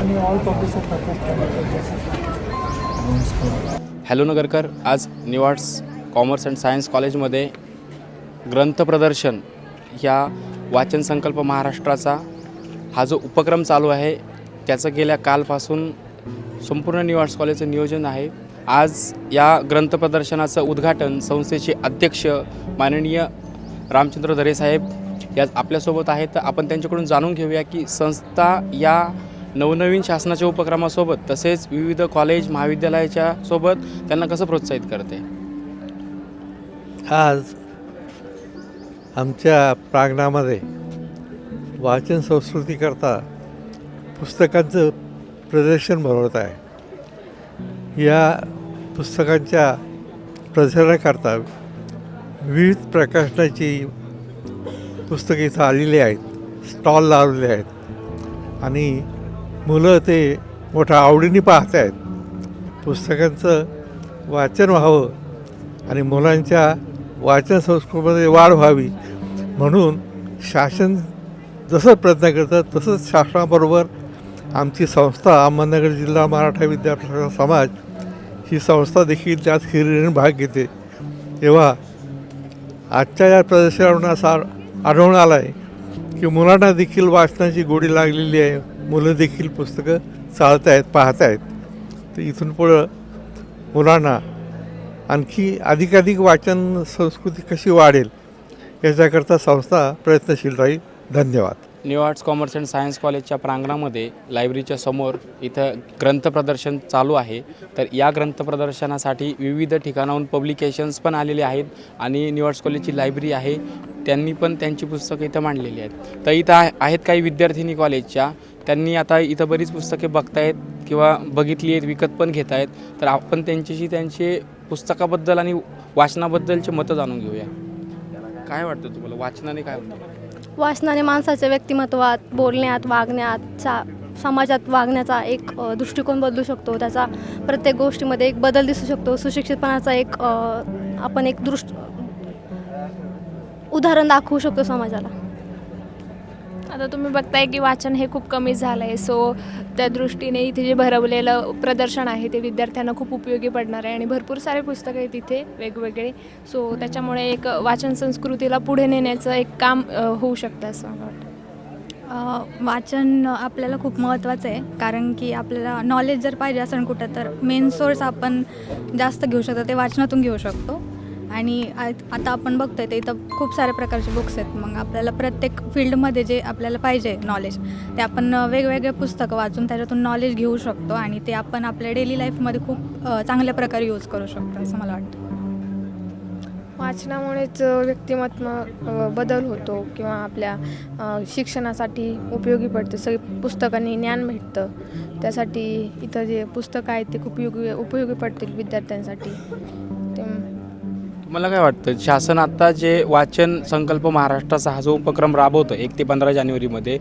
आणि all hello Nagarkar आज निवाड्स commerce and science कॉलेजमध्ये ग्रंथ प्रदर्शन ह्या वाचन संकल्प महाराष्ट्राचा हा जो उपक्रम चालू आहे त्याचं गेल्या कालपासून संपूर्ण निवाड्स कॉलेजचं नियोजन आहे. आज या ग्रंथ प्रदर्शनाचं उद्घाटन संस्थेचे अध्यक्ष माननीय रामचंद्र दरेसाहेब या आपल्यासोबत आहेत तर आपण त्यांच्याकडून जाणून घेऊया की संस्था या नवनवीन शासनाच्या उपक्रमासोबत तसेच विविध कॉलेज महाविद्यालयाच्या सोबत त्यांना कसं प्रोत्साहित करते? आज आमच्या प्रांगणामध्ये वाचन संस्कृतीकरता पुस्तकांचं प्रदर्शन भरवत आहे. या पुस्तकांच्या प्रदर्शनाकरता विविध प्रकाशनाची पुस्तके इथं आलेली आहेत. स्टॉल लावलेले आहेत. आणि मुलं ते मोठ्या आवडीने पाहत आहेत. पुस्तकांचं वाचन व्हावं आणि मुलांच्या वाचन संस्कृतीमध्ये वाढ व्हावी म्हणून शासन जसं प्रयत्न करतं तसंच शासनाबरोबर आमची संस्था अहमदनगर जिल्हा मराठा विद्यापीठ समाज ही संस्था देखील त्यात हिरिरीने भाग घेते. तेव्हा आजच्या या प्रदर्शनानुसार आढळून आला आहे की मुलांना देखील वाचनाची गोडी लागलेली आहे. मुलं देखील पुस्तकं चालत आहेत पाहत आहेत तर इथून पुढं मुलांना आणखी अधिकाधिक वाचन संस्कृती कशी वाढेल याच्याकरता संस्था प्रयत्नशील राहील. धन्यवाद. New arts commerce and science कॉलेजच्या प्रांगणामध्ये लायब्ररीच्या समोर इथं ग्रंथ प्रदर्शन चालू आहे. तर या ग्रंथ प्रदर्शनासाठी विविध ठिकाणाहून पब्लिकेशन्स पण आलेले आहेत आणि न्यू आर्ट्स कॉलेजची लायब्ररी आहे. त्यांनी पण त्यांची पुस्तकं इथं मांडलेली आहेत. तर इथं आहेत काही विद्यार्थिनी कॉलेजच्या त्यांनी आता इथं बरीच पुस्तके बघतायत किंवा बघितली आहेत विकत पण घेत आहेत तर आपण त्यांच्याशी त्यांचे पुस्तकाबद्दल आणि वाचनाबद्दलचे मतं जाणून घेऊया. काय वाटतं तुम्हाला? वाचनाने काय होतं? वाचनाने माणसाच्या व्यक्तिमत्वात बोलण्यात वागण्यात सा समाजात वागण्याचा एक दृष्टिकोन बदलू शकतो. त्याचा प्रत्येक गोष्टीमध्ये एक बदल दिसू शकतो. सुशिक्षितपणाचा एक आपण एक दृष्ट उदाहरण दाखवू शकतो समाजाला. आता तुम्ही बघताय की वाचन हे खूप कमी झालं आहे सो त्या दृष्टीने इथे जे भरवलेलं प्रदर्शन आहे ते विद्यार्थ्यांना खूप उपयोगी पडणार आहे. आणि भरपूर सारे पुस्तकं आहेत तिथे वेगवेगळे. सो त्याच्यामुळे एक वाचन संस्कृतीला पुढे नेण्याचं एक काम अ, होऊ शकतं असं मला वाटतं. अ, वाचन आपल्याला खूप महत्त्वाचं आहे. कारण की आपल्याला नॉलेज जर पाहिजे असेल कुठं तर मेन सोर्स आपण जास्त घेऊ शकतो. ते वाचनातून घेऊ शकतो. आणि आता आपण बघतोय ते इथं खूप साऱ्या प्रकारचे बुक्स आहेत. मग आपल्याला प्रत्येक फील्डमध्ये जे आपल्याला पाहिजे नॉलेज ते आपण वेगवेगळे पुस्तकं वाचून त्याच्यातून नॉलेज घेऊ शकतो आणि ते आपण आपल्या डेली लाईफमध्ये खूप चांगल्या प्रकारे यूज करू शकतो असं मला वाटतं. वाचनामुळेच व्यक्तिमत्व बदल होतो किंवा आपल्या शिक्षणासाठी उपयोगी पडतं सगळी पुस्तकांनी ज्ञान भेटतं. त्यासाठी इथं जे पुस्तकं आहेत ते खूप उपयोगी उपयोगी पडतील विद्यार्थ्यांसाठी. तुम्हाला काय वाटतं? शासन आता जे वाचन संकल्प महाराष्ट्राचा हा जो उपक्रम राबवतो एक ते पंधरा जानेवारीमध्ये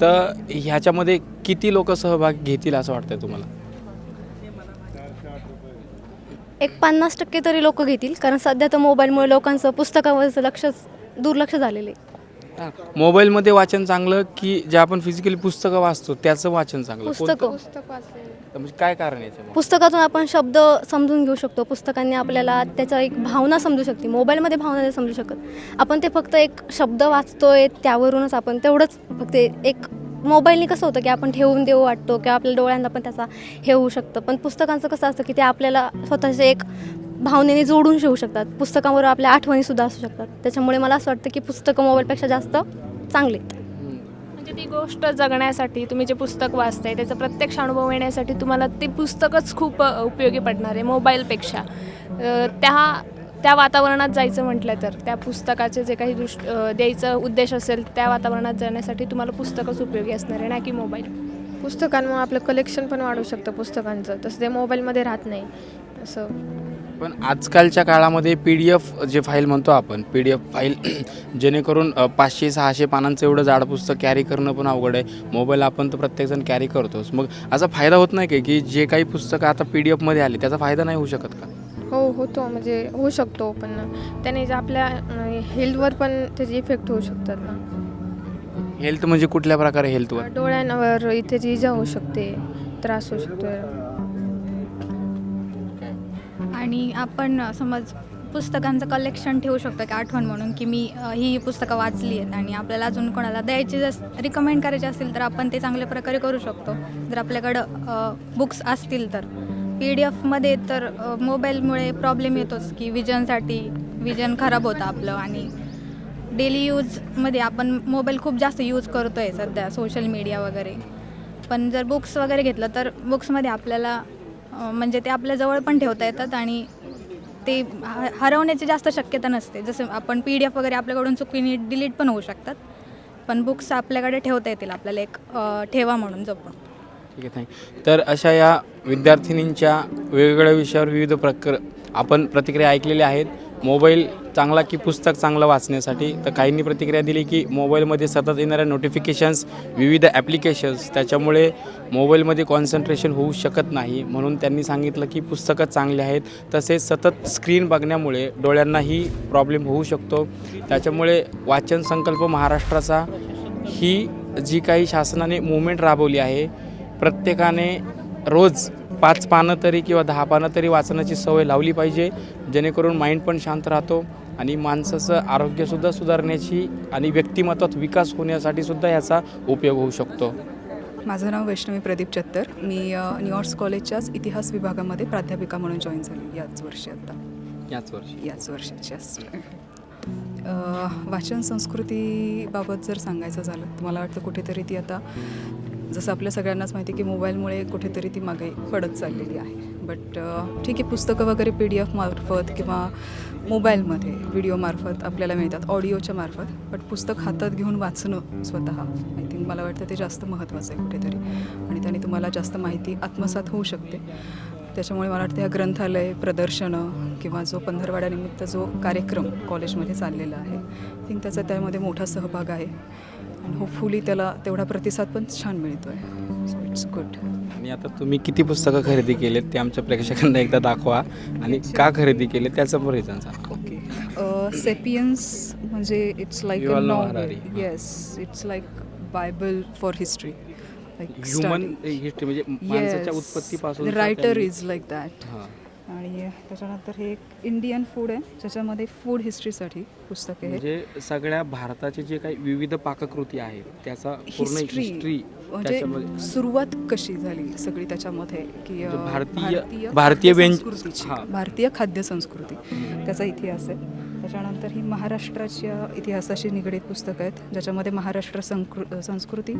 तर ह्याच्यामध्ये किती लोक सहभाग घेतील असं वाटतंय तुम्हाला? एक पन्नास टक्के तरी लोक घेतील कारण सध्या तर मोबाईलमुळे लोकांचं पुस्तकावरचं लक्षच दुर्लक्ष झालेलं आहे. मोबाईलमध्ये वाचन चांगलं की जे आपण फिजिकली पुस्तकं वाचतो त्याचं वाचन चांगलं? कोणतं? पुस्तकं पुस्तक वाचले तर म्हणजे काय कारण आहे पुस्तकातून आपण शब्द समजून घेऊ शकतो. पुस्तकांनी आपल्याला त्याचा एक भावना समजू शकते. मोबाईलमध्ये भावना नाही समजू शकत. आपण ते फक्त एक शब्द वाचतोय त्यावरूनच आपण तेवढंच फक्त एक मोबाईलने कसं होतं की आपण ठेवून देऊ वाटतो किंवा आपल्या डोळ्यांना पण त्याचा हे होऊ शकतं. पण पुस्तकांचं कसं असतं की ते आपल्याला स्वतःचे एक भावनेने जोडून ठेवू शकतात. पुस्तकांवर आपल्या आठवणीसुद्धा असू शकतात. त्याच्यामुळे मला असं वाटतं की पुस्तकं मोबाईलपेक्षा जास्त चांगली आहेत. ती गोष्ट जगण्यासाठी तुम्ही जे पुस्तक वाचताय त्याचा प्रत्यक्ष अनुभव येण्यासाठी तुम्हाला ते पुस्तकच खूप उपयोगी पडणार आहे मोबाईलपेक्षा. त्या त्या वातावरणात जायचं म्हटलं तर त्या पुस्तकाचे जे काही दृष्ट द्यायचं उद्देश असेल त्या वातावरणात जाण्यासाठी तुम्हाला पुस्तकच उपयोगी असणार आहे ना की मोबाईल? पुस्तकांमुळे आपलं कलेक्शन पण वाढू शकतं पुस्तकांचं. तसं ते मोबाईलमध्ये राहत नाही. असं. पण आजकालच्या काळामध्ये पी डी एफ जे फाईल म्हणतो आपण पी डी एफ फाईल जेणेकरून पाचशे सहाशे पानांचं एवढं जाड पुस्तक कॅरी करणं पण अवघड आहे. मोबाईल आपण तर प्रत्येकजण कॅरी करतोच. मग असा फायदा होत नाही का की जे काही पुस्तकं आता पी डी एफमध्ये आली त्याचा फायदा नाही होऊ शकत का? हो होतो. म्हणजे होऊ शकतो पण त्याने आपल्या हेल्थवर पण त्याचे इफेक्ट होऊ शकतात ना. हेल्थ म्हणजे कुठल्या प्रकारे हेल्थवर डोळ्यांवर इथे इजा होऊ शकते त्रास होऊ शकतो आणि आपण समज पुस्तकांचं कलेक्शन ठेवू शकतो की आठवण म्हणून की मी ही पुस्तकं वाचली आहेत आणि आपल्याला अजून कोणाला द्यायची जस रिकमेंड करायची असतील तर आपण ते चांगल्या प्रकारे करू शकतो. जर आपल्याकडं बुक्स असतील तर. पी डी एफमध्ये तर मोबाईलमुळे प्रॉब्लेम येतोच की विजनसाठी विजन खराब होतं आपलं आणि डेली यूजमध्ये आपण मोबाईल खूप जास्त यूज करतो आहे सध्या सोशल मीडिया वगैरे. पण जर बुक्स वगैरे घेतलं तर बुक्समध्ये आपल्याला म्हणजे ते आपल्या जवळ पण ठेवता येतात आणि ते ह- हरवण्याची जास्त शक्यता नसते. जसं आपण पी डी एफ वगैरे आपल्याकडून चुकीने डिलीट पण होऊ शकतात. पण बुक्स आपल्याकडे ठेवता येतील आपल्याला एक ठेवा म्हणून जपून. ठीक आहे थँक्यू तर अशा या विद्यार्थिनींच्या वेगवेगळ्या विषयावर विविध प्रकार आपण प्रतिक्रिया ऐकलेल्या आहेत. मोबाईल चांगला की पुस्तक चांगलं वाचण्यासाठी? तर काहींनी प्रतिक्रिया दिली की मोबाईलमध्ये सतत येणाऱ्या नोटिफिकेशन्स विविध ॲप्लिकेशन्स त्याच्यामुळे मोबाईलमध्ये कॉन्सन्ट्रेशन होऊ शकत नाही. म्हणून त्यांनी सांगितलं की पुस्तकं चांगली आहेत. तसेच सतत स्क्रीन बघण्यामुळे डोळ्यांनाही प्रॉब्लेम होऊ शकतो. त्याच्यामुळे वाचन संकल्प महाराष्ट्राचा ही जी काही शासनाने मुवमेंट राबवली आहे प्रत्येकाने रोज पाच पानं तरी किंवा दहा पानं तरी वाचण्याची सवय लावली पाहिजे जेणेकरून माइंड पण शांत राहतो आणि माणसाचं आरोग्यसुद्धा सुधारण्याची आणि व्यक्तिमत्वात विकास होण्यासाठी सुद्धा याचा उपयोग होऊ शकतो. माझं नाव वैष्णवी प्रदीप चत्तर. मी न्यूयॉर्क्स कॉलेजच्याच इतिहास विभागामध्ये प्राध्यापिका म्हणून जॉईन झाली याच वर्षी आता. याच वर्षी. याच वर्षाच्याच अ, वाचन संस्कृतीबाबत जर सांगायचं झालं तर मला वाटतं कुठेतरी ती आता जसं आपल्या सगळ्यांनाच माहिती आहे की मोबाईलमुळे कुठेतरी ती मागे पडत चाललेली आहे. बट ठीक आहे पुस्तकं वगैरे पी डी एफ मार्फत किंवा मोबाईलमध्ये व्हिडिओमार्फत आपल्याला मिळतात ऑडिओच्या मार्फत बट पुस्तक हातात घेऊन वाचणं स्वतः आय थिंक मला वाटतं ते जास्त महत्त्वाचं आहे कुठेतरी. आणि त्याने तुम्हाला जास्त माहिती आत्मसात होऊ शकते. त्याच्यामुळे मला वाटतं ह्या ग्रंथालय प्रदर्शनं किंवा जो पंधरवाड्यानिमित्त जो कार्यक्रम कॉलेजमध्ये चाललेला आहे आय थिंक त्याचा त्यामध्ये मोठा सहभाग आहे. आणि होपफुली त्याला तेवढा प्रतिसाद पण छान मिळतो आहे सो इट्स गुड आणि आता तुम्ही किती पुस्तकं खरेदी केलेत ते आमच्या प्रेक्षकांना एकदा दाखवा. आणि का खरेदी केले त्याचं पण रिझन सांगा. ओके सेपियन्स म्हणजे it's like a novel. Yes it's like Bible for history like human history म्हणजे माणसाच्या उत्पत्तीपासून रायटर इज लाईक दॅट हां. आणि त्याच्यानंतर हे एक इंडियन फूड आहे ज्याच्यामध्ये फूड हिस्ट्रीसाठी पुस्तक आहे म्हणजे सगळ्या भारताचे जे काही विविध पाककृती आहेत त्याचा पूर्ण हिस्ट्री म्हणजे सुरुवात कशी झाली सगळी त्याच्यामध्ये की म्हणजे भारतीय- भारतीय भारतीय खाद्य संस्कृती त्याचा इतिहास आहे. त्याच्यानंतर ही महाराष्ट्राच्या इतिहासाशी निगडीत पुस्तकं आहेत ज्याच्यामध्ये महाराष्ट्र संकृ संस्कृती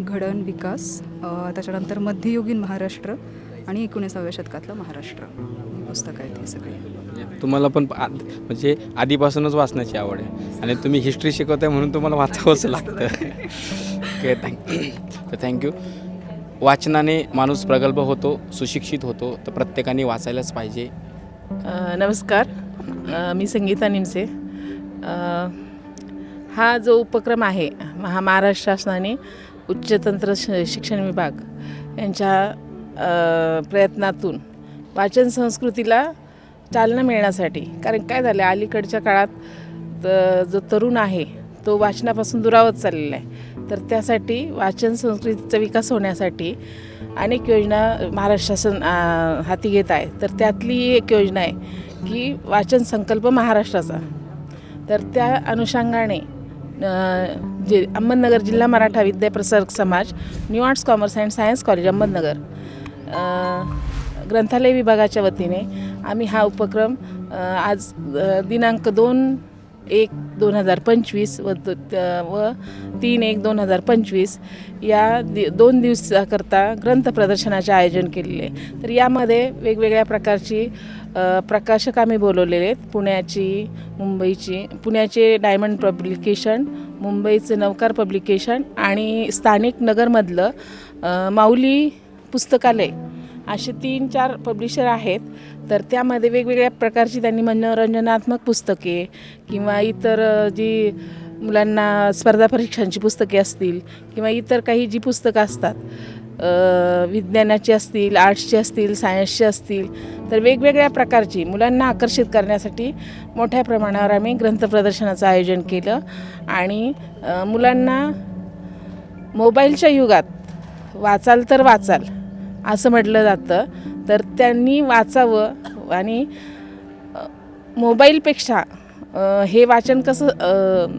घडण विकास त्याच्यानंतर मध्ययुगीन महाराष्ट्र आणि एकोणीसाव्या शतकातलं महाराष्ट्र. ही पुस्तकं आहेत ही सगळी. म्हणजे तुम्हाला पण आ- म्हणजे आधीपासूनच वाचण्याची आवड आहे. आणि तुम्ही हिस्ट्री शिकवताय म्हणून तुम्हाला वाचावंच लागतं. ओके थँक्यू तर थँक्यू वाचनाने माणूस प्रगल्भ होतो सुशिक्षित होतो तर प्रत्येकाने वाचायलाच पाहिजे. नमस्कार. मी संगीता निमसे. हा जो उपक्रम आहे महा महाराष्ट्र शासनाने उच्च तंत्र श शिक्षण विभाग यांच्या प्रयत्नातून वाचन संस्कृतीला चालना मिळण्यासाठी. कारण काय झालं अलीकडच्या काळात तर जो तरुण आहे तो वाचनापासून दुरावत चाललेला आहे. तर त्यासाठी वाचन संस्कृतीचा विकास होण्यासाठी अनेक योजना महाराष्ट्र शासन हाती घेत आहे. तर त्यातली एक योजना आहे की वाचन संकल्प महाराष्ट्राचा. तर त्या अनुषंगाने जे Ahmednagar Jilha Maratha Vidyaprasarak Samaj new arts commerce and science college Ahmednagar ग्रंथालय विभागाच्या वतीने आम्ही हा उपक्रम आज दिनांक दोन एक दोन हजार पंचवीस व त- व तीन एक दोन हजार पंचवीस या दि दोन दिवसाकरता ग्रंथ प्रदर्शनाचे आयोजन केलेले. आहे तर यामध्ये वेगवेगळ्या प्रकारची प्रकाशक आम्ही बोलवलेले आहेत. पुण्याची मुंबईची पुण्याचे डायमंड पब्लिकेशन मुंबईचं नवकार पब्लिकेशन आणि स्थानिक नगरमधलं माऊली पुस्तकालय. असे तीन चार पब्लिशर आहेत. तर त्यामध्ये वेगवेगळ्या प्रकारची त्यांनी मनोरंजनात्मक पुस्तके किंवा इतर जी मुलांना स्पर्धा परीक्षांची पुस्तके असतील किंवा इतर काही जी पुस्तकं असतात विज्ञानाची असतील आर्ट्सची असतील सायन्सची असतील तर वेगवेगळ्या प्रकारची मुलांना आकर्षित करण्यासाठी मोठ्या प्रमाणावर आम्ही ग्रंथ प्रदर्शनाचं आयोजन केलं. आणि मुलांना मोबाईलच्या युगात वाचाल तर वाचाल. असं म्हटलं जातं. तर त्यांनी वाचावं आणि मोबाईलपेक्षा हे वाचन कसं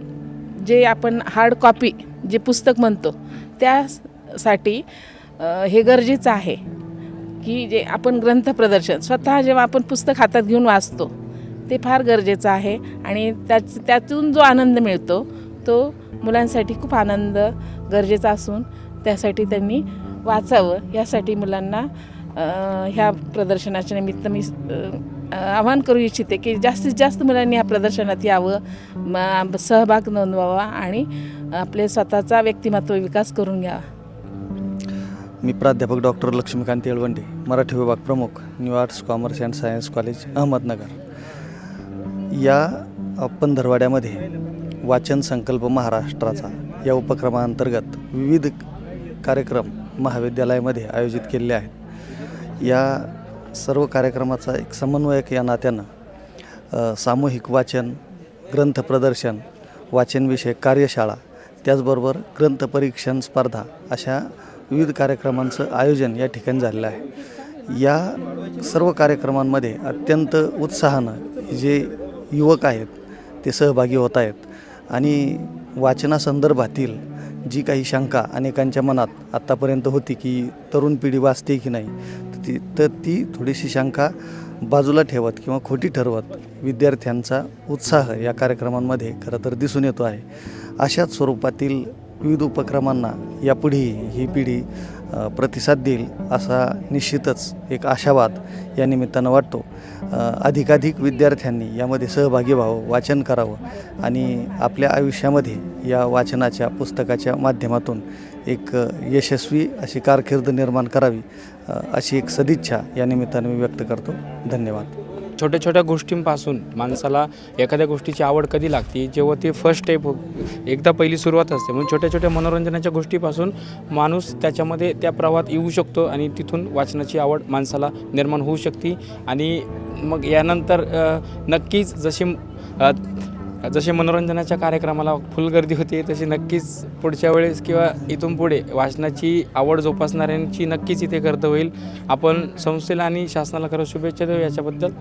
जे आपण हार्ड कॉपी जे पुस्तक म्हणतो त्यासाठी हे गरजेचं आहे. की जे आपण ग्रंथ प्रदर्शन स्वतः जेव्हा आपण पुस्तक हातात घेऊन वाचतो ते फार गरजेचं आहे. आणि त्याच त्यातून जो आनंद मिळतो तो मुलांसाठी खूप आनंद गरजेचा असून त्यासाठी त्यांनी वाचावं. यासाठी मुलांना ह्या प्रदर्शनाच्या निमित्त मी आवाहन करू इच्छिते की जास्तीत जास्त मुलांनी या प्रदर्शनात यावं. सहभाग नोंदवावा आणि आपले स्वतःचा व्यक्तिमत्व विकास करून घ्यावा. मी प्राध्यापक डॉक्टर लक्ष्मीकांत येळवंडे मराठी विभाग प्रमुख new arts commerce and science college Ahmednagar. या पंधरवाड्यामध्ये वाचन संकल्प महाराष्ट्राचा या उपक्रमाअंतर्गत विविध कार्यक्रम महाविद्यालयामध्ये आयोजित केलेले आहेत. या सर्व कार्यक्रमाचा एक समन्वयक या नात्यानं सामूहिक वाचन ग्रंथ प्रदर्शन वाचनविषयक कार्यशाळा त्याचबरोबर ग्रंथ परीक्षण स्पर्धा अशा विविध कार्यक्रमांचं आयोजन या ठिकाणी झालेलं आहे. या सर्व कार्यक्रमांमध्ये अत्यंत उत्साहानं जे युवक आहेत ते सहभागी होत आहेत आणि वाचनासंदर्भातील जी काही शंका अनेकांच्या मनात आत्तापर्यंत होती की तरुण पिढी वाचते की नाही तर ती तर ती थोडीशी शंका बाजूला ठेवत किंवा खोटी ठरवत विद्यार्थ्यांचा उत्साह या कार्यक्रमांमध्ये खरं तर दिसून येतो आहे. अशाच स्वरूपातील विविध उपक्रमांना यापुढेही ही पिढी प्रतिसाद देईल असा निश्चितच एक आशावाद या निमित्तानं वाटतो. अधिकाधिक विद्यार्थ्यांनी यामध्ये सहभागी व्हावं वाचन करावं आणि आपल्या आयुष्यामध्ये या वाचनाच्या पुस्तकाच्या माध्यमातून एक यशस्वी अशी कारकीर्द निर्माण करावी अशी एक सदिच्छा या निमित्तानं मी व्यक्त करतो. धन्यवाद. छोट्या छोट्या गोष्टींपासून माणसाला एखाद्या गोष्टीची आवड कधी लागते जेव्हा ते फर्स्ट स्टेप हो, एकदा पहिली सुरुवात असते. म्हणून छोट्या छोट्या मनोरंजनाच्या गोष्टीपासून माणूस त्याच्यामध्ये त्या प्रवाहात येऊ शकतो आणि तिथून वाचनाची आवड माणसाला निर्माण होऊ शकते. आणि मग यानंतर नक्कीच जशी जसे मनोरंजनाच्या कार्यक्रमाला फुल गर्दी होते तशी नक्कीच पुढच्या वेळेस किंवा इथून पुढे वाचनाची आवड जोपासणाऱ्यांची नक्कीच इथे गर्द होईल. आपण संस्थेला आणि शासनाला खरं शुभेच्छा देऊ. याच्याबद्दल